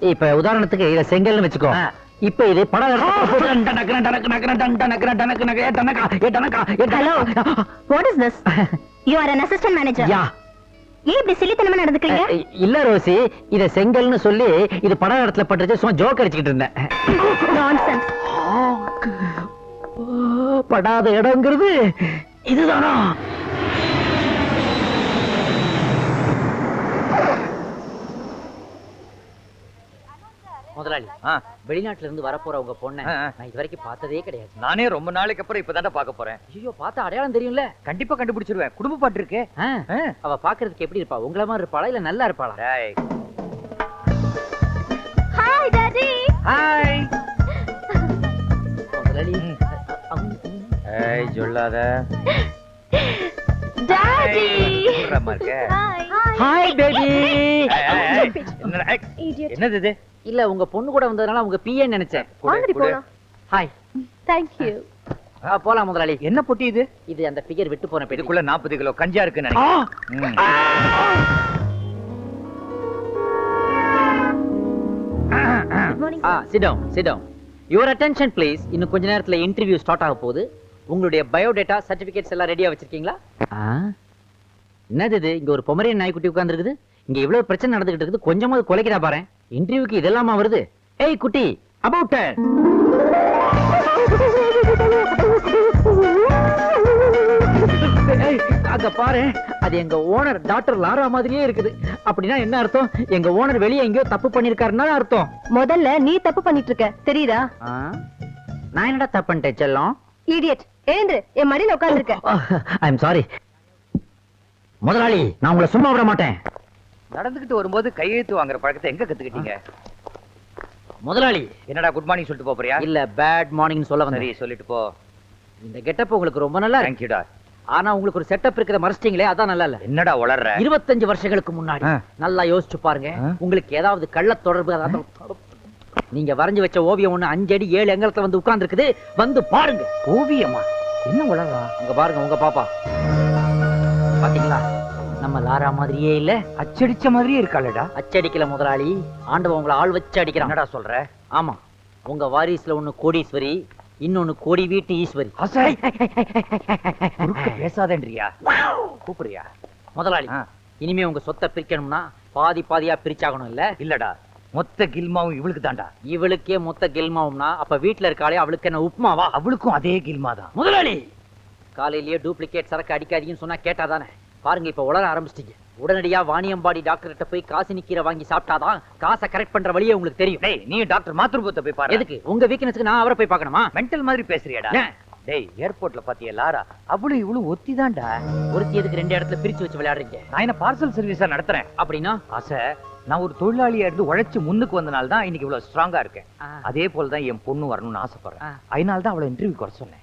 இப்ப உதாரணத்துக்கு இத செங்கல்னு வச்சுக்கோ. இப்ப இது படம் hello what is this you are an assistant manager யா ஏன் இப்படி சில்லித்தனமா நடந்துக்கிறீங்க இல்ல ரோசி இத செங்கல்னு சொல்லி இது படம் இடத்துல பட்டுச்சு சும்மா ஜோக் அடிச்சுக்கிட்டு இருந்தேன் நான்சென்ஸ் படாத இடங்கிறது இதுதானா முதலாளி ஆ, வெளிநாட்டுல இருந்து வரப்போற உங்க பொண்ணை. நான் இது வரைக்கும் பார்த்ததே கிடையாது. நானே ரொம்ப நாளைக்கு அப்புறம் இப்பதான்டா பார்க்க போறேன். ஐயோ பார்த்தா அடையாளம் தெரியும்ல? கண்டிப்பா கண்டுபிடிச்சிருவேன். குடும்ப பாட்டு இருக்கே. அவ பாக்குறதுக்கு எப்படி இருப்பா? உங்கள மாதிரி இருப்பாளா இல்ல நல்லா இருப்பாளா. ஹாய் டாடி ஹாய் முதலாளி ஏய் சொல்லாத. டாடி? Hi hi baby. என்னது இது? இல்ல உங்க பொண்ணு கூட வந்ததுனால உங்க பிஏ நினைச்சேன். குடு, வாங்கடி குடு. போலாம் ஹாய் தேங்க் யூ போலாம் முதலாளி. என்ன பொட்டி இது? இது அந்த ஃபிகர் விட்டு போன இதுக்குள்ள 40 கிலோ கஞ்சா இருக்குன்னு நினைக்கிறேன். ம். Good morning ah sit down sit down your attention please இன்னும் கொஞ்ச நேரத்துல இன்டர்வியூ ஸ்டார்ட் ஆக போகுது. உங்களுடைய பயோடேட்டா சர்டிபிகேட்ஸ் எல்லாம் ரெடியா வச்சிருக்கீங்களா? என்னது இது? இங்க ஒரு பொமரியன் நாய்க்குட்டி உட்கார்ந்திருக்குது. இங்க இவ்வளவு பிரச்சனை நடந்துகிட்டு இருக்குது. கொஞ்சமாவது குலைக்கிறா பாரு இன்டர்வியூக்கு இதெல்லாமா வருது? ஏய் குட்டி அபவுட் அங்க பாரு அது எங்க ஓனர் டாக்டர் லாரா மாதிரியே இருக்குது. அப்படின்னா என்ன அர்த்தம்? எங்க ஓனர் வெளியே எங்கேயோ தப்பு பண்ணிருக்காருன்னா அர்த்தம்? முதல்ல நீ தப்பு பண்ணிட்டு இருக்க தெரியுதா? நான் என்னடா தப்பு பண்ணிட்டேன் செல்லம்? இடியட் எழுந்துரு. என் மடியில உட்கார்ந்திருக்க. ஐ எம் சாரி முதலாளி நான் உங்களை சும்மா விட மாட்டேன். நடந்துகிட்டு வரும்போது கையெழுத்து வாங்குற பழக்கத்தை எங்க கத்துக்கிட்டீங்க? முதலாளி. என்னடா குட் மார்னிங் சொல்லிட்டு போறியா? இல்ல பேட் மார்னிங் சொல்ல சரி வந்தேன் சொல்லிட்டு போ. இந்த கெட்டப் உங்களுக்கு ரொம்ப நல்லா தேங்க்யூடா ஆனா உங்களுக்கு ஒரு செட்டப் இருக்கிற மறைச்சிட்டீங்களே அதான் நல்லா இல்ல. என்னடா வளர்ற இருபத்தஞ்சு வருஷங்களுக்கு முன்னாடி. நல்லா யோசிச்சு பாருங்க. உங்களுக்கு ஏதாவது கள்ள தொடர்பு அதாவது நீங்க வரைஞ்சு வச்ச ஓவியம் ஒண்ணு அஞ்சு அடி ஏழு எங்கலத்துல வந்து உட்கார்ந்து இருக்குது வந்து பாருங்க. ஓவியமா? என்ன வளர்றா உங்க பாருங்க உங்க பாப்பா. லாரா மாதிரியே இல்ல அச்சடிச்ச மாதிரியே இருக்காளடா அச்சடிக்கல முதலாளி ஆண்டவன் உங்களை ஆள் வச்சு அடிக்கிறான் என்னடா சொல்ற ஆமா உங்க வாரிசுல ஒண்ணு கோடீஸ்வரி இன்னொன்னு கோடி வீட்டு ஈஸ்வரி அசை பேசாதேன்றியா கூப்பிடுறியா முதலாளி. இனிமே உங்க சொத்தை பிரிக்கணும்னா பாதி பாதியா பிரிச்சாகணும் இல்ல இல்லடா மொத்த கில்மாவும் இவளுக்கு தான்டா இவளுக்கே மொத்த கெல்மாவும்னா அப்ப வீட்டுல இருக்காளே அவளுக்கு என்ன உப்புமாவா அவளுக்கும் அதே கில்மா தான் முதலாளி காலையிலேயே டூப்ளிகேட் சரக்கு அடிக்காதீங்கன்னு சொன்னா கேட்டாதானே பாருங்க இப்ப உளர ஆரம்பிச்சிட்டீங்க. உடனடியா வாணியம்பாடி டாக்டர் கிட்ட போய் காசினி கீரை வாங்கி சாப்பிட்டாதான் காசை கரெக்ட் பண்ற வழியே உங்களுக்கு தெரியும். டேய் நீ டாக்டர் மாத்ருபத்தை போய் பாரு. எதுக்கு? உங்க வீக்னஸ்க்கு நான் அவரை போய் பார்க்கணுமா? மென்டல் மாதிரி பேசுறியாடா? டேய் ஏர்போர்ட்ல பாத்தியா லாரா? அவளும் இவளும் ஒத்திதான்டா. ஒருத்தி எதுக்கு ரெண்டு இடத்துல பிரிச்சு வச்சு விளையாடுறீங்க? நான் என்ன பார்சல் சர்வீஸா நடத்துறேன்? அப்படின்னா? ஆசை நான் ஒரு தொழிலாளியா இருந்து உழைச்சு முன்னுக்கு வந்தனால தான் இன்னைக்கு இவ்வளவு ஸ்ட்ராங்கா இருக்கேன். அதே போல தான் என் பொண்ணு வரணும்னு ஆசைப்படுறேன். அதனால தான் அவளை இன்டர்வியூ குறை சொன்னேன்.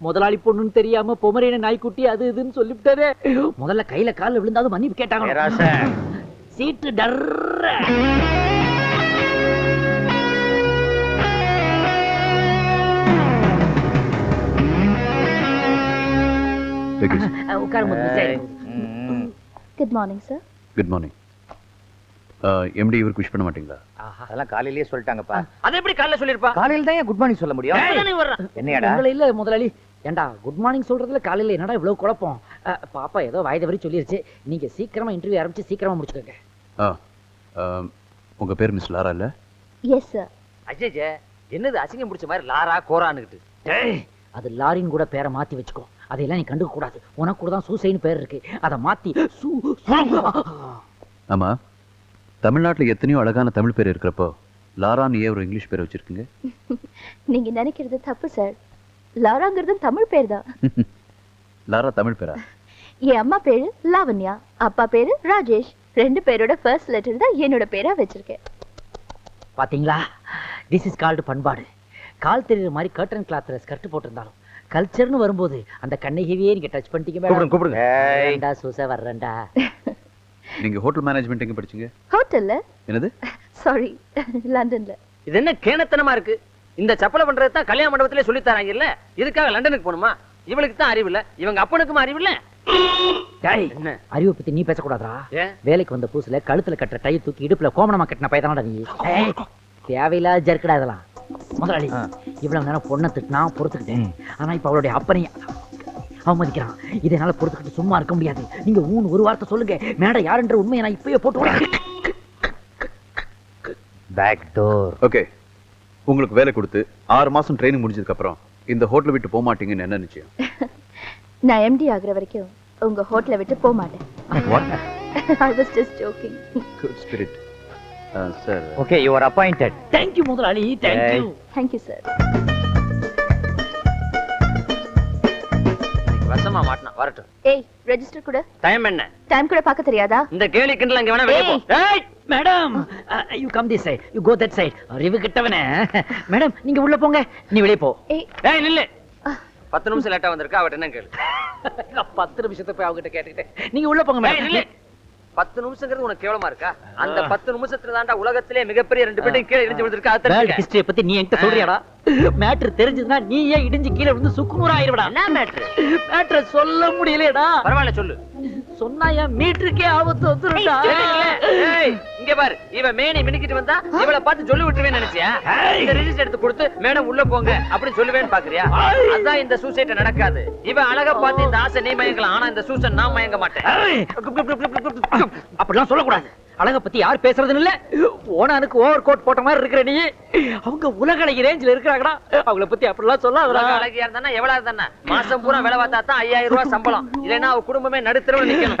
முதலாளி பொண்ணுன்னு தெரியாம பொமரேன நாய்க்குட்டி அது இதுன்னு சொல்லிவிட்டாரே முதல்ல கையில கால்ல விழுந்தாலும் மன்னிப்பு கேட்டாங்க. சீட்டு டர்ற. Good morning sir. Good morning MD இவருக்கு விஷ் பண்ண மாட்டீங்களா? அதெல்லாம் காலையிலேயே சொல்லிட்டாங்கப்பா. அதை எப்படி காலைல சொல்லிருப்பா காலையில தான் குட் மார்னிங் சொல்ல முடியும். என்னையாடா? இல்ல முதலாளி. ஏண்டா குட் மார்னிங் சொல்றதுல காலையில என்னடா இவ்வளவு குழப்பம்? பாப்பா ஏதோ வாய்த வரி சொல்லிருச்சு. நீங்க சீக்கிரமா இன்டர்வியூ ஆரம்பிச்சு சீக்கிரமா முடிச்சுக்கோங்க. ஆ ஆம், உங்க பேர் மிஸ் லாரா இல்ல? எஸ் சார் அஜய் என்னது அசிங்கம் பிடிச்ச மாதிரி லாரா கோரான்னுகிட்டு? டேய், அது லாரின் கூட பேரை மாத்தி வச்சுக்கோ. அதையெல்லாம் நீ கண்டுக்க கூடாது. உனக்கு கூட தான் சூசைன்னு பேர் இருக்கு. அதை மாத்தி சூ ஆமா. தமிழ்நாட்டுல எத்தனையோ அழகான தமிழ் பேர் இருக்கிறப்போ லாரான்னு ஏன் ஒரு இங்கிலீஷ் பேர் வச்சிருக்கீங்க? நீங்க நினைக்கிறது தப்பு சார் லாராங்கிறது தமிழ் பேர் தான் லாரா தமிழ் பேரா? என் அம்மா பேரு லாவண்யா அப்பா பேரு ராஜேஷ். ரெண்டு பேரோட ஃபர்ஸ்ட் லெட்டர் தான் என்னோட பேரா வச்சிருக்கேன். பாத்தீங்களா? திஸ் இஸ் கால்டு பண்பாடு. கால் தெரியுற மாதிரி கர்டன் கிளாத்ல ஸ்கர்ட் போட்டிருந்தாலும் கல்ச்சர்னு வரும்போது அந்த கண்ணகிவியே நீங்க டச் பண்ணிட்டீங்க கூப்பிடுங்க கூப்பிடுங்க. சூச வர்றேன்டா நீங்க ஹோட்டல் மேனேஜ்மெண்ட் எங்க படிச்சீங்க? ஹோட்டல்ல என்னது? சாரி லண்டன்ல இது என்ன கேணத்தனமா இருக்கு? இந்த சப்பலை பண்றது தான் கல்யாண மண்டபத்திலே சொல்லி தராங்க இல்ல இதுக்காக லண்டனுக்கு போகணுமா? இவளுக்கு தான் அறிவு இல்ல. இவங்க அப்பனுக்கும் அறிவு இல்ல. டேய் என்ன? அறிவை பத்தி நீ பேசக்கூடாதா வேலைக்கு வந்த புதுசுல கழுத்துல கட்டுற டை தூக்கி இடுப்புல கோமணமா கட்டின பையதானடா நீ. தேவையில்லாத ஜர்க்கடா இதெல்லாம். முதலாளி இவ்வளவு நேரம் பொண்ணை திட்டினா பொறுத்துக்கிட்டேன். ஆனா இப்ப அவளுடைய அப்பனைய அவமதிக்கிறான். இதை என்னால பொறுத்துக்கிட்டு சும்மா இருக்க முடியாது. நீங்க ஊன் ஒரு வார்த்தை சொல்லுங்க. மேடம் யாருன்ற உண்மையை நான் இப்பயே போட்டு. பேக் டோர் ஓகே உங்களுக்கு வேலை கொடுத்து ஆறு மாசம் ட்ரைனிங் முடிஞ்சதுக்கு அப்புறம் இந்த ஹோட்டல் விட்டு போக மாட்டீங்கன்னு என்ன நிச்சயம்? நான் எம்டி ஆகுற வரைக்கும் உங்க ஹோட்டலை விட்டு போக மாட்டேன். I was just joking good spirit sir okay your appointed Thank you முதலாளி thank you thank you sir வசமா மாட்டினா வரட்டும். ஏய் ரெஜிஸ்டர் கூட. டைம் என்ன? டைம் கூட பார்க்க தெரியாதா? இந்த கேலி கிண்டல் அங்க வேணா வெளியே போ. ஏய்! Madam! You come this side you go that side அறிவு கிட்டவனே. மேடம் நீங்க உள்ள போங்க. நீ வெளியே போ. ஏய். நில்லு. பத்து நிமிஷம் லேட்டா வந்திருக்கா அவட்ட என்ன கேளு. பத்து நிமிஷத்தை போய் அவகிட்ட கேட்டுக்கிட்டேன். நீங்க உள்ள போங்க ஏய், நில்லு. மேடம் பத்து நிமிஷங்கிறது உனக்கு கேவலமா இருக்கா அந்த பத்து நிமிஷத்துல தாண்டா உலகத்திலே மிகப்பெரிய ரெண்டு பேரும் கீழே இடிஞ்சு விழுந்திருக்கா. ஹிஸ்டரிய பத்தி நீ என்கிட்ட சொல்றியாடா? மேட்ரு தெரிஞ்சதுன்னா நீ ஏன் இடிஞ்சு கீழே விழுந்து சுக்குநூறு ஆயிருடா என்ன மேட்ரு மேட்ரை சொல்ல முடியலடா பரவாயில்ல சொல்லு. சொன்னா என் மீட்டருக்கே ஆபத்து வந்துருடா ஏய், இங்க பாரு இவ மேனி மினிக்கிட்டு வந்தா இவள பார்த்து சொல்லி விட்டுருவேன்னு நினைச்சியா? இந்த ரிஜிஸ்டர் எடுத்து கொடுத்து மேடம் உள்ள போங்க அப்படி சொல்லுவேன்னு பாக்குறியா? அதான் இந்த சூசைட் நடக்காது. இவ அழகா பார்த்து இந்த ஆசை நீ மயங்கலாம் ஆனா இந்த சூசன் நான் மயங்க மாட்டேன். அப்படிலாம் சொல்லக்கூடாது. அழக பத்தி யார் பேசுறதுன்னு இல்ல. ஓனானுக்கு ஓவர் கோட் போட்ட மாதிரி இருக்கிற நீ. அவங்க உலக அழகி ரேஞ்சில இருக்கிறாங்கடா. அவங்கள பத்தி அப்படிலாம் உலக அழகியா இருந்தா எவ்வளவு இருந்தா மாசம் பூரா வேலை பார்த்தா தான் ஐயாயிரம் ரூபாய் சம்பளம். இல்லைன்னா அவ குடும்பமே நடுத்தரவு நிக்கணும்!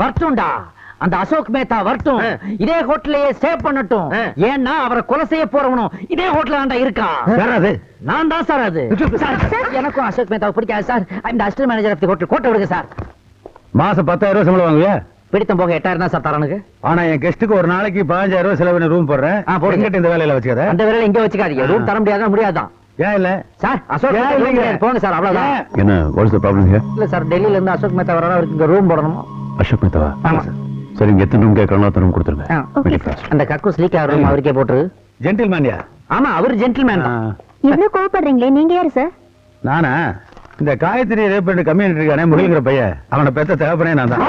வரட்டும்டா. அந்த அசோக் மேத்தா வரட்டும். இதே ஹோட்டலையே ஸ்டே பண்ணட்டும். ஏன்னா அவரை கொலை செய்ய போறவனும் இதே ஹோட்டல் ஆண்டா இருக்கா. யார் அது? நான் தான் சார் அது. எனக்கும் அசோக் மேத்தாவை பிடிக்காது சார். இந்த assistant manager of the hotel கோட்டை விடுங்க சார். மாசம் பத்தாயிரம் ரூபாய் சம்பளம் வாங்குவியா? பிடித்தம் போக எட்டாயிரம் தான் சார் தரனுக்கு ஆனா என் கெஸ்ட்டுக்கு ஒரு நாளைக்கு பதினஞ்சாயிரம் ரூபாய் செலவு ரூம் போடுறேன். போடுங்க. இந்த வேலையில வச்சுக்காத. அந்த வேலையில இங்க வச்சுக்காதீங்க. ரூம் தர முடியாதா முடியாதான் ஏன் இல்ல? சார் அசோக். போங்க சார் அவ்வளவுதான்? என்ன வாட்ஸ் த ப்ராப்ளம் ஹியர் இல்ல சார் டெல்லியில இருந்து அசோக் மேத்தா வர அவருக்கு இங்க ரூம் போடணும்? அசோக் மேத்தாவா? ஆமா. சார் சரி. இங்க எத்தனை ரூம் கேட்கறாங்களோ அத்தனை ரூம் கொடுத்துருங்க. அந்த கக்கூஸ் லீக் ஆகிற ரூம் அவருக்கே போட்டுரு. ஜென்டில் மேன்யா ஆமா அவர் ஜென்டில்மேன் தான். இவ்வளவு கோவப்படுறீங்களே? நீங்க யாரு சார்? நானா? இந்த காயத்ரி ரேப் பண்ணி கம்யூனிட்டி இருக்கானே முகில்ங்கிற பையன். அவனை பெத்த தகப்பனே நான் தான்.